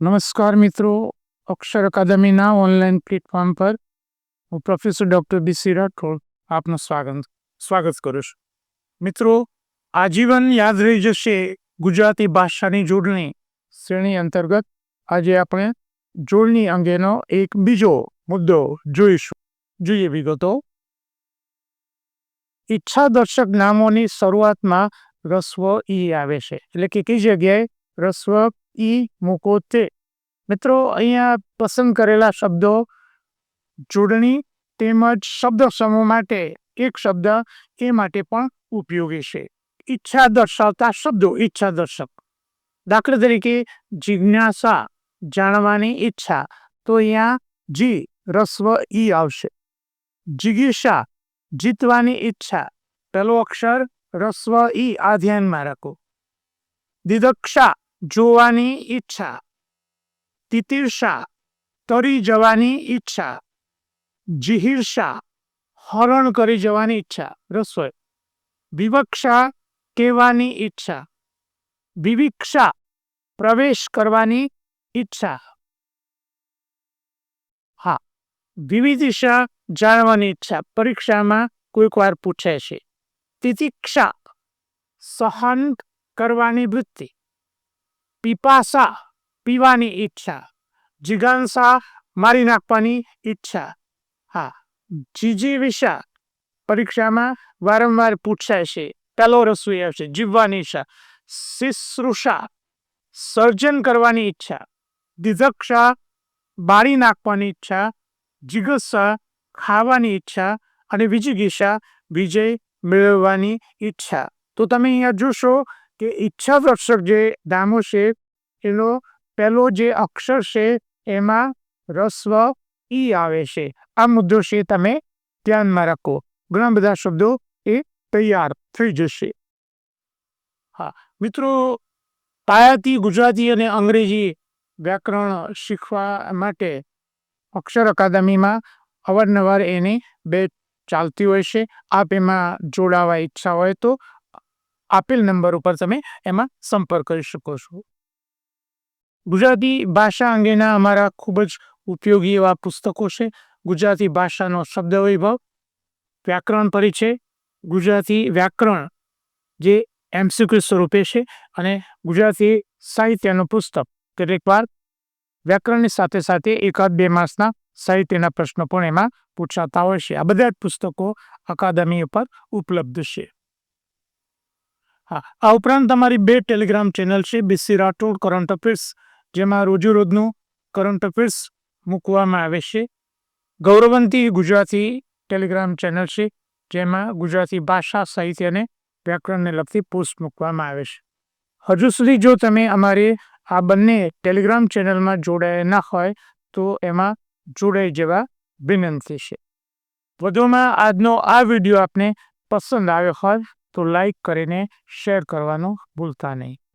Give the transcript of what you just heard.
નમસ્કાર મિત્રો. અક્ષર અકાદમીના online platform પર હું પ્રોફેસર ડૉક્ટર બી રાઠોડ આપનું સ્વાગત સ્વાગત કરું છું. મિત્રો, આજીવન યાદ રહી જશે ગુજરાતી ભાષાની જોડણી શ્રેણી અંતર્ગત. આજે આપણે જોડણી અંગેનો એક બીજો મુદ્દો જોઈશું. જોઈએ વિગતો. ઈચ્છા દર્શક નામોની શરૂઆતમાં રસ્વ ઈ આવે છે. એટલે કે કઈ જગ્યાએ? રસ્વ ઈ મૂકો તે. મિત્રો, અહીંયા પસંદ કરેલા શબ્દો જોડણી તેમજ શબ્દ સમૂહ માટે, એક શબ્દ એ માટે પણ ઉપયોગી છે. ઈચ્છા દર્શાવતા શબ્દો, ઈચ્છા દર્શક. દાખલા તરીકે, જિજ્ઞાસા, જાણવાની ઈચ્છા, તો અહીંયા જી, રસ્વ ઈ આવશે. જિગીષા, જીતવાની ઈચ્છા, પહેલો અક્ષર રસ્વ ઈ આ ધ્યાનમાં રાખો. દિદક્ષા જોવાની ઈચ્છા. તિતિર્ષા તરી જવાની ઈચ્છા. જિહિર્ષા હરણ કરી જવાની ઈચ્છા, રસોઈ. વિવક્ષા કહેવાની ઈચ્છા. વિવિક્ષા, પ્રવેશ કરવાની ઈચ્છા. હા વિવિધિશા જાણવાની ઈચ્છા. પરીક્ષામાં કોઈક વાર પૂછે છે. તિતિક્ષા, સહન કરવાની વૃત્તિ. પીપાસા, પીવાની ઈચ્છા. જિગાંસા, મારી નાખવાની ઈચ્છા. હા, જીજી વિશા પરીક્ષામાં વારંવાર પૂછાય છે પહેલો રસોઈ આવશે, જીવવાની ઈચ્છા. શિશ્રુષા સર્જન કરવાની ઈચ્છા. દિધક્ષા બાળી નાખવાની ઈચ્છા. જિગસા, ખાવાની ઈચ્છા. અને વિજિગીષા વિજય મેળવવાની ઈચ્છા. તો તમે અહીંયા જોશો કે ઈચ્છા દર્શક જે ધામો છે, એનો પહેલો જે અક્ષર છે, એમાં રસ્વ ઈ આવે છે. આ મુદ્દો છે તમે ધ્યાનમાં રાખો. ઘણા બધા શબ્દો એ તૈયાર થઈ જશે. હા, મિત્રો પાયાતી ગુજરાતી અને અંગ્રેજી વ્યાકરણ શીખવા માટે અક્ષર અકાદમીમાં અવારનવાર એની બે ચાલતી હોય છે. આપ એમાં જોડાવા ઈચ્છા હોય તો આપેલ નંબર ઉપર તમે એમાં સંપર્ક કરી શકો છો. ગુજરાતી ભાષા અંગેના અમારા ખૂબ જ ઉપયોગી એવા પુસ્તકો છે. ગુજરાતી ભાષાનો શબ્દ વૈભવ, વ્યાકરણ પરિચય, ગુજરાતી વ્યાકરણ જે એમસીક્યુ સ્વરૂપે છે અને ગુજરાતી સાહિત્યનું પુસ્તક. કેટલીક વાર વ્યાકરણની સાથે સાથે એકાદ બે માસના સાહિત્યના પ્રશ્નો પણ એમાં પૂછાતા હોય છે. આ બધા જ પુસ્તકો અકાદમી ઉપર ઉપલબ્ધ છે. હા, આ ઉપરાંત તમારી બે ટેલિગ્રામ ચેનલ છે બીસી રાઠોડ, કરંટ અફેર્સ, જેમાં રોજુ રોજનું કરંટ અફેર્સ મૂકવામાં આવે છે. ગૌરવંતી ગુજરાતી ટેલિગ્રામ ચેનલ છે, જેમાં ગુજરાતી ભાષા, સાહિત્ય અને વ્યાકરણને લગતી પોસ્ટ મૂકવામાં આવે છે. હજુ સુધી જો તમે અમારી આ બંને ટેલિગ્રામ ચેનલમાં જોડાયા ન હોય, તો એમાં જોડાઈ જવા વિનંતી છે. વધુમાં આજનો આ વીડિયો આપને પસંદ આવ્યો હોય તો લાઈક કરીને શેર કરવાનું ભૂલતા નહીં.